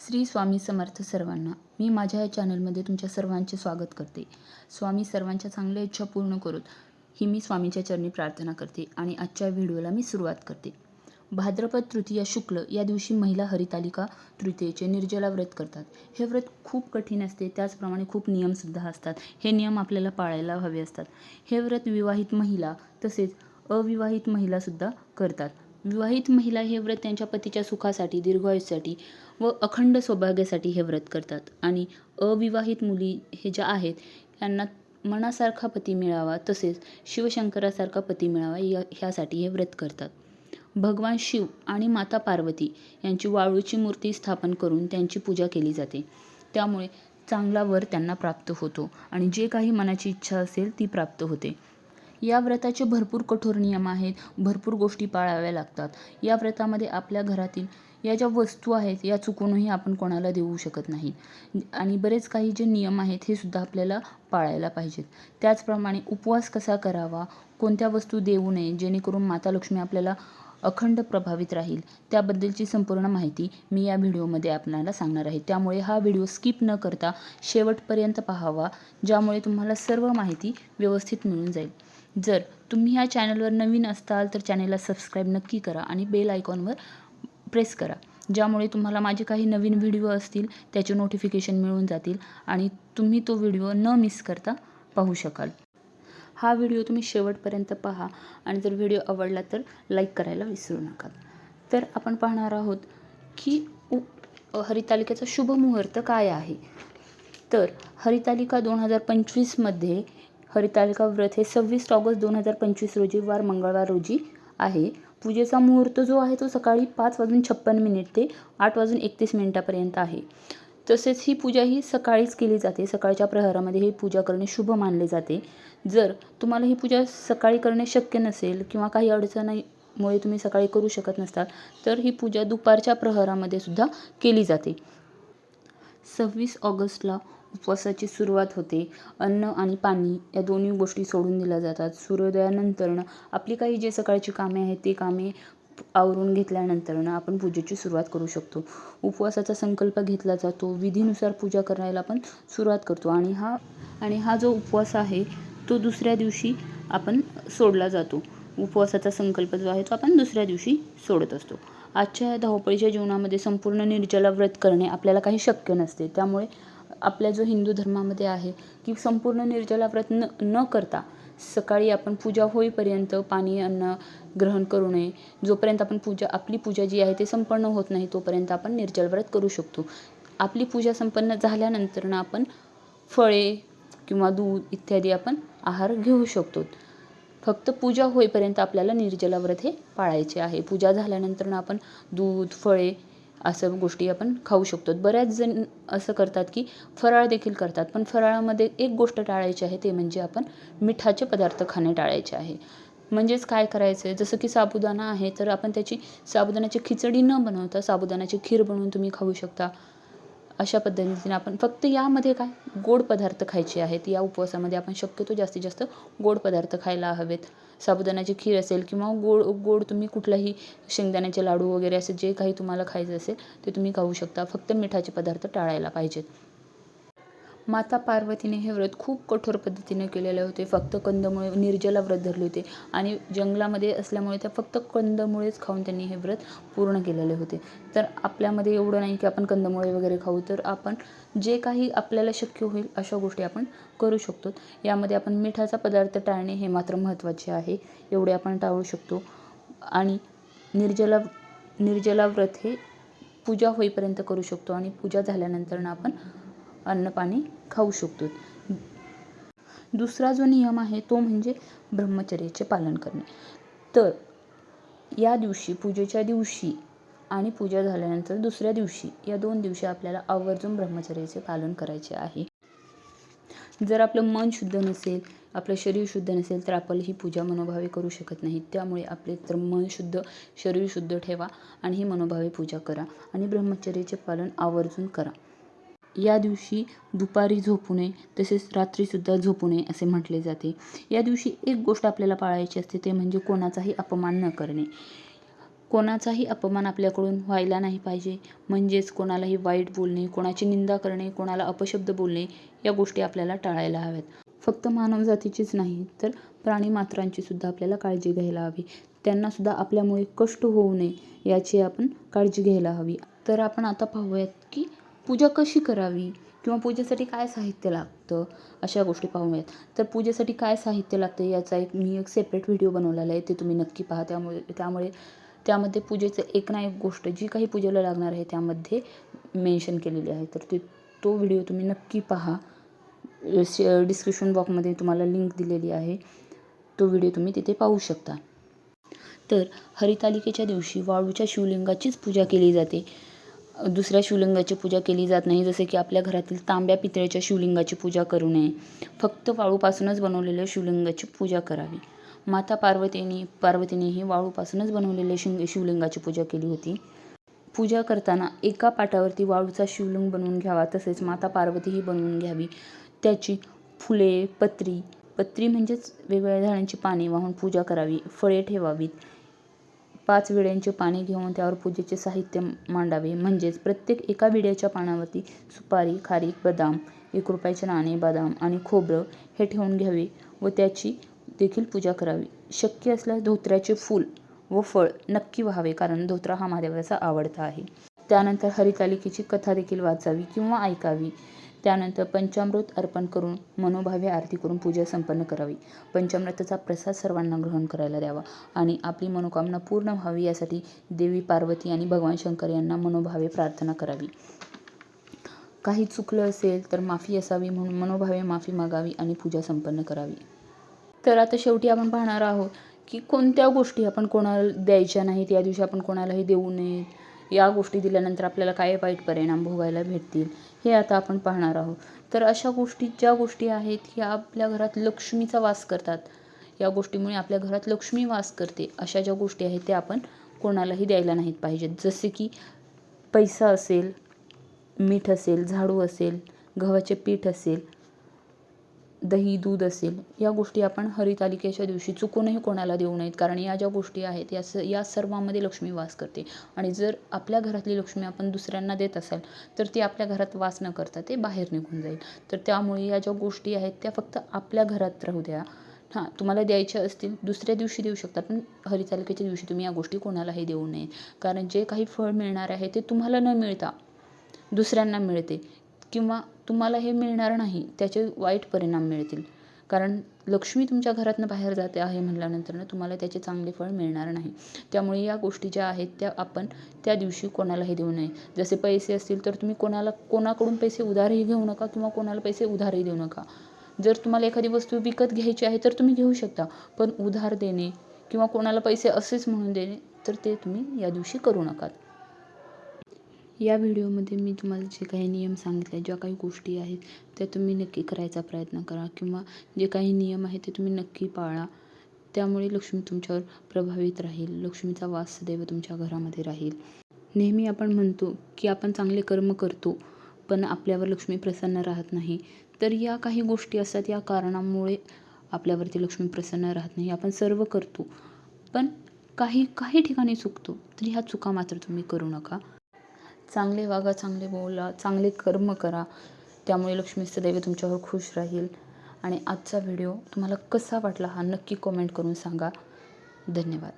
श्री स्वामी समर्थ सर्वांना मी माझ्या या चॅनलमध्ये तुमच्या सर्वांचे स्वागत करते. स्वामी सर्वांच्या चांगल्या इच्छा पूर्ण करून ही मी स्वामीच्या चरणी प्रार्थना करते आणि आजच्या व्हिडिओला मी सुरुवात करते. भाद्रपद तृतीया शुक्ल या दिवशी महिला हरितालिका तृतीयेचे निर्जला व्रत करतात. हे व्रत खूप कठीण असते त्याचप्रमाणे खूप नियमसुद्धा असतात. हे नियम आपल्याला पाळायला हवे असतात. हे व्रत विवाहित महिला तसेच अविवाहित महिलासुद्धा करतात. विवाहित महिला हे व्रत त्यांच्या पतीच्या सुखासाठी दीर्घायुष्यासाठी व अखंड सौभाग्यासाठी हे व्रत करतात. आणि अविवाहित मुली हे ज्या आहेत यांना मनासारखा पती मिळावा तसेच शिवशंकरासारखा पती मिळावा या ह्यासाठी हे व्रत करतात. भगवान शिव आणि माता पार्वती यांची वाळूची मूर्ती स्थापन करून त्यांची पूजा केली जाते. त्यामुळे चांगला वर त्यांना प्राप्त होतो आणि जे काही मनाची इच्छा असेल ती प्राप्त होते. या व्रताचे भरपूर कठोर नियम आहेत भरपूर गोष्टी पाळाव्या लागतात. या व्रतामध्ये आपल्या घरातील या ज्या वस्तू आहेत या चुकूनही आपण कोणाला देऊ शकत नाही. आणि बरेच काही जे नियम आहेत हे सुद्धा आपल्याला पाळायला पाहिजेत. त्याचप्रमाणे उपवास कसा करावा कोणत्या वस्तू देऊ नये जेणेकरून माता लक्ष्मी आपल्याला अखंड प्रभावित राहील त्याबद्दलची संपूर्ण माहिती मी या व्हिडिओमध्ये आपल्याला सांगणार आहे. त्यामुळे हा व्हिडिओ स्किप न करता शेवटपर्यंत पाहावा ज्यामुळे तुम्हाला सर्व माहिती व्यवस्थित मिळून जाईल. जर तुम्ही ह्या चॅनलवर नवीन असताल तर चॅनलला सबस्क्राईब नक्की करा आणि बेल आयकॉनवर प्रेस करा. ज्यामुळे तुम्हाला माझे काही नवीन व्हिडिओ असतील त्याचे नोटिफिकेशन मिळून जातील आणि तुम्ही तो व्हिडिओ न मिस करता पाहू शकाल. हा व्हिडिओ तुम्ही शेवटपर्यंत पहा आणि जर व्हिडिओ आवडला तर लाईक करायला विसरू नका. तर आपण पाहणार आहोत की उ हरितालिकेचा शुभ मुहूर्त काय आहे? तर हरितालिका दोन हजार पंचवीसमध्ये हरितालिका व्रत हे सव्वीस ऑगस्ट दोन हजार पंचवीस रोजी वार मंगळवार रोजी आहे. पूजेचा मुहूर्त जो आहे तो सकाळी पाच वाजून छप्पन मिनिट ते आठ वाजून एकतीस मिनिटापर्यंत आहे. तसेच ही पूजा ही सकाळीच केली जाते. सकाळच्या प्रहरामध्ये ही पूजा करणे शुभ मानले जाते. जर तुम्हाला ही पूजा सकाळी करणे शक्य नसेल किंवा काही अडचणीमुळे तुम्ही सकाळी करू शकत नसताल तर ही पूजा दुपारच्या प्रहरामध्ये सुद्धा केली जाते. सव्वीस ऑगस्टला उपवासाची सुरुवात होते. अन्न आणि पाणी या दोन्ही गोष्टी सोडून दिल्या जातात. सूर्योदयानंतरनं आपली काही जे सकाळची कामे आहेत ती कामे आवरून घेतल्यानंतरनं आपण पूजेची सुरुवात करू शकतो. उपवासाचा संकल्प घेतला जातो. विधीनुसार पूजा करायला आपण सुरुवात करतो. आणि हा आणि हा जो उपवास आहे तो दुसऱ्या दिवशी आपण सोडला जातो. उपवासाचा संकल्प जो आहे तो आपण दुसऱ्या दिवशी सोडत असतो. आजच्या धावपळीच्या जीवनामध्ये संपूर्ण निर्जला व्रत करणे आपल्याला काही शक्य नसते. त्यामुळे आपल्या जो हिंदू धर्मामध्ये आहे की संपूर्ण निर्जला व्रत न न करता सकाळी आपण पूजा होईपर्यंत पाणी अन्न ग्रहण करू नये. जोपर्यंत आपण पूजा आपली पूजा जी आहे ते संपन्न होत नाही तोपर्यंत आपण निर्जल व्रत करू शकतो. आपली पूजा संपन्न झाल्यानंतर आपण फळे किंवा दूध इत्यादी आपण आहार घेऊ शकतो. फक्त पूजा होईपर्यंत आपल्याला निर्जला व्रत हे पाळायचे आहे. पूजा झाल्यानंतर आपण दूध फळे असं गोष्टी आपण खाऊ शकतो. बऱ्याच जण असं करतात की फराळ देखील करतात पण फराळामध्ये एक गोष्ट टाळायची आहे ते म्हणजे आपण मिठाचे पदार्थ खाणे टाळायचे आहे. म्हणजेच काय करायचं आहे जसं की साबुदाणा आहे तर आपण त्याची साबुदाण्याची खिचडी न बनवता साबुदाण्याची खीर बनवून तुम्ही खाऊ शकता. अशा पद्धतीने आपण फक्त यामध्ये काय? गोड पदार्थ खायचे आहेत. या उपवासामध्ये आपण शक्यतो जास्तीत जास्त गोड पदार्थ खायला हवेत. साबुदाण्याची खीर असेल किंवा गोड गोड तुम्ही कुठलाही शेंगदाण्याचे लाडू वगैरे असे जे काही तुम्हाला खायचं असेल ते तुम्ही खाऊ शकता. फक्त मिठाचे पदार्थ टाळायला पाहिजेत. माता पार्वतीने हे व्रत खूप कठोर पद्धतीने केलेले होते. फक्त कंदमुळे निर्जला व्रत धरले होते. आणि जंगलामध्ये असल्यामुळे त्या फक्त कंदमुळेच खाऊन त्यांनी हे व्रत पूर्ण केलेले होते. तर आपल्यामध्ये एवढं नाही की आपण कंदमुळे वगैरे खाऊ तर आपण जे काही आपल्याला शक्य होईल अशा गोष्टी आपण करू शकतो. यामध्ये आपण मिठाचा पदार्थ टाळणे हे मात्र महत्त्वाचे आहे एवढे आपण टाळू शकतो. आणि निर्जला निर्जला व्रत हे पूजा होईपर्यंत करू शकतो. आणि पूजा झाल्यानंतर आपण अन्नपाणी खाऊ शकतो. दुसरा जो नियम आहे तो म्हणजे ब्रह्मचर्याचे पालन करणे. तर या दिवशी पूजेच्या दिवशी आणि पूजा झाल्यानंतर दुसऱ्या दिवशी या दोन दिवशी आपल्याला आवर्जून ब्रह्मचर्याचे पालन करायचे आहे. जर आपलं मन शुद्ध नसेल आपलं शरीर शुद्ध नसेल तर आपण ही पूजा मनोभावे करू शकत नाही. त्यामुळे आपले तर मन शुद्ध शरीर शुद्ध ठेवा आणि ही मनोभावे पूजा करा आणि ब्रह्मचर्याचे पालन आवर्जून करा. या दिवशी दुपारी झोपू नये तसेच रात्रीसुद्धा झोपू नये असे म्हटले जाते. या दिवशी एक गोष्ट आपल्याला पाळायची असते ते म्हणजे कोणाचाही अपमान न करणे. कोणाचाही अपमान आपल्याकडून व्हायला नाही पाहिजे. म्हणजेच कोणालाही वाईट बोलणे कोणाची निंदा करणे कोणाला अपशब्द बोलणे या गोष्टी आपल्याला टाळायला हव्यात. फक्त मानवजातीचीच नाही तर प्राणीमात्रांची सुद्धा आपल्याला काळजी घ्यायला हवी. त्यांनासुद्धा आपल्यामुळे कष्ट होऊ नये याची आपण काळजी घ्यायला हवी. तर आपण आता पाहूयात की पूजा कशी करावी? किंवा पूजेसाठी काय साहित्य लागतं? अशा गोष्टी पाहूयात तर पूजेसाठी काय साहित्य लागतं याचा एक मी एक सेपरेट व्हिडिओ बनवलेला आहे. ते तुम्ही नक्की पहा. त्यामुळे त्यामुळे त्यामध्ये पूजेचं एक ना एक गोष्ट जी काही पूजेला लागणार आहे त्यामध्ये मेन्शन केलेली आहे. तर ते तो व्हिडिओ तुम्ही नक्की पहा. डिस्क्रिप्शन बॉक्समध्ये तुम्हाला लिंक दिलेली आहे. तो व्हिडिओ तुम्ही तिथे पाहू शकता. तर हरितालिकेच्या दिवशी वाळूच्या शिवलिंगाचीच पूजा केली जाते. दुसऱ्या शिवलिंगाची पूजा केली जात नाही जसे की आपल्या घरातील तांब्या पितळेच्या शिवलिंगाची पूजा करू नये. फक्त वाळूपासूनच बनवलेल्या शिवलिंगाची पूजा करावी. माता पार्वतीने पार्वतीनेही वाळूपासूनच बनवलेल्या शिव शिवलिंगाची पूजा केली होती. पूजा करताना एका पाटावरती वाळूचा शिवलिंग बनवून घ्यावा तसेच माता पार्वतीही बनवून घ्यावी. त्याची फुले पत्री पत्री म्हणजेच वेगवेगळ्या झाडांची पाने वाहून पूजा करावी फळे ठेवावीत. पाच विड्यांचे पाने घेऊन त्यावर पूजेचे साहित्य मांडावे. म्हणजेच प्रत्येक एका विड्याच्या पानावरती सुपारी खारीक बदाम एक रुपयाचे नाणे बदाम आणि खोबरं हे ठेवून घ्यावे व त्याची देखील पूजा करावी. शक्य असल्यास धोत्र्याचे फूल व फळ नक्की व्हावे कारण धोत्रा हा महादेवाचा आवडता आहे. त्यानंतर हरितालिकेची कथा देखील वाचावी किंवा ऐकावी. त्यानंतर पंचामृत अर्पण करून मनोभावे आरती करून पूजा संपन्न करावी. पंचामृताचा प्रसाद सर्वांना ग्रहण करायला द्यावा आणि आपली मनोकामना पूर्ण व्हावी यासाठी देवी पार्वती आणि भगवान शंकर यांना मनोभावे प्रार्थना करावी. काही चुकलं असेल तर माफी असावी म्हणून मनोभावे माफी मागावी आणि पूजा संपन्न करावी. तर आता शेवटी आपण पाहणार आहोत की कोणत्या गोष्टी आपण कोणाला द्यायच्या नाहीत या दिवशी आपण कोणालाही देऊ नयेत. या गोष्टी दिल्यानंतर आपल्याला काय वाईट परिणाम भोगायला भेटतील हे आता आपण पाहणार आहोत. तर अशा गोष्टी ज्या गोष्टी आहेत ह्या आपल्या घरात लक्ष्मीचा वास करतात या गोष्टीमुळे आपल्या घरात लक्ष्मी वास करते अशा ज्या गोष्टी आहेत त्या आपण कोणालाही द्यायला नाहीत पाहिजेत. जसे की पैसा असेल मीठ असेल झाडू असेल गव्हाचे पीठ असेल दही दूध असेल या गोष्टी आपण हरितालिकेच्या दिवशी चुकूनही कोणाला देऊ नयेत. कारण या ज्या गोष्टी आहेत या स या सर्वामध्ये लक्ष्मी वास करते. आणि जर आपल्या घरातली लक्ष्मी आपण दुसऱ्यांना देत असाल तर ती आपल्या घरात वास न करता ते बाहेर निघून जाईल. तर त्यामुळे या ज्या गोष्टी आहेत त्या फक्त आपल्या घरात राहू द्या. हां तुम्हाला द्यायच्या असतील दुसऱ्या दिवशी देऊ शकता पण हरितालिकेच्या दिवशी तुम्ही या गोष्टी कोणालाही देऊ नये. कारण जे काही फळ मिळणार आहे ते तुम्हाला न मिळता दुसऱ्यांना मिळते. किंवा तुम्हाला हे मिळणार नाही त्याचे वाईट परिणाम मिळतील. कारण लक्ष्मी तुमच्या घरातनं बाहेर जाते आहे म्हटल्यानंतर तुम्हाला त्याचे चांगले फळ मिळणार नाही. त्यामुळे या गोष्टी ज्या आहेत त्या आपण त्या दिवशी कोणालाही देऊ नये. जसे पैसे असतील तर तुम्ही कोणाला कोणाकडून पैसे उधारही घेऊ नका किंवा कोणाला पैसे उधारही देऊ नका. जर तुम्हाला एखादी वस्तू विकत घ्यायची आहे तर तुम्ही घेऊ शकता. पण उधार देणे किंवा कोणाला पैसे असेच म्हणून देणे तर ते तुम्ही या दिवशी करू नका. या व्हिडिओमध्ये मी तुम्हाला जे काही नियम सांगितले ज्या काही गोष्टी आहेत त्या तुम्ही नक्की करायचा प्रयत्न करा किंवा जे काही नियम आहेत ते तुम्ही नक्की पाळा. त्यामुळे लक्ष्मी तुमच्यावर प्रभावित राहील लक्ष्मीचा वास सदैव तुमच्या घरामध्ये राहील. नेहमी आपण म्हणतो की आपण चांगले कर्म करतो पण आपल्यावर लक्ष्मी प्रसन्न राहत नाही. तर या काही गोष्टी असतात या कारणामुळे आपल्यावरती लक्ष्मी प्रसन्न राहत नाही. आपण सर्व करतो पण काही काही ठिकाणी चुकतो तर ह्या चुका मात्र तुम्ही करू नका. चांगले वागा चांगले बोला चांगले कर्म करा. त्यामुळे लक्ष्मी सदैव तुमच्यावर खुश राहील. आणि आजचा व्हिडिओ तुम्हाला कसा वाटला हा नक्की कमेंट करून सांगा. धन्यवाद.